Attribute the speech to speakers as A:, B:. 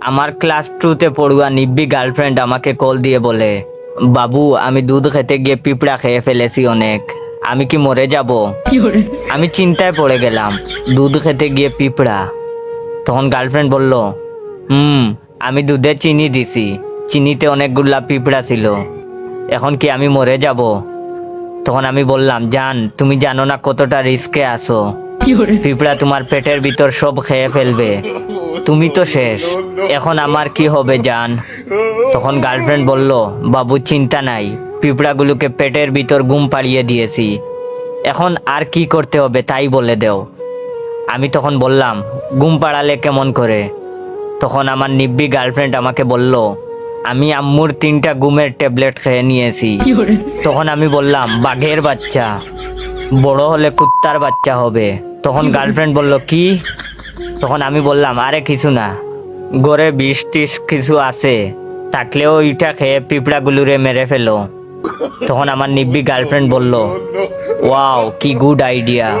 A: আমার ক্লাস টুতে পড়ুয়া নিব্বি গার্লফ্রেন্ড আমাকে কল দিয়ে বলে বাবু আমি দুধ খেতে গিয়ে পিঁপড়া খেয়ে ফেলেছি অনেক। আমি কি মরে যাব? আমি চিন্তায় পড়ে গেলাম দুধ খেতে গিয়ে পিঁপড়া? তখন গার্লফ্রেন্ড বলল হুম আমি দুধে চিনি দিছি। চিনিতে অনেকগুলা পিঁপড়া ছিল। এখন কি আমি মরে যাব? তখন আমি বললাম জান তুমি জানো না কতটা রিস্কে আসো পিঁপড়া তোমার পেটের ভিতর সব খেয়ে ফেলবে। তুমি তো শেষ এখন আমার কি হবে জান? তখন গার্লফ্রেন্ড বলল বাবু চিন্তা নাই পিঁপড়াগুলোকে পেটের ভিতর ঘুম পাড়িয়ে দিয়েছি। এখন আর কি করতে হবে তাই বলে দেও। আমি তখন বললাম ঘুম পাড়ালে কেমন করে? তখন আমার নিব্বি গার্লফ্রেন্ড আমাকে বলল আমি আম্মুর তিনটা গুমের ট্যাবলেট খেয়ে নিয়েছি। তখন আমি বললাম বাঘের বাচ্চা বড় হলে কুত্তার বাচ্চা হবে। তখন গার্লফ্রেন্ড বলল কি? তখন আমি বললাম, আরে, কিছু না। গড়ে বিষ টিস কিছু আছে। থাকলেও ইটা খেয়ে পিঁপড়াগুলোরে মেরে ফেলো। তখন আমার নিব্বি গার্লফ্রেন্ড বলল, ওয়াও, কি গুড আইডিয়া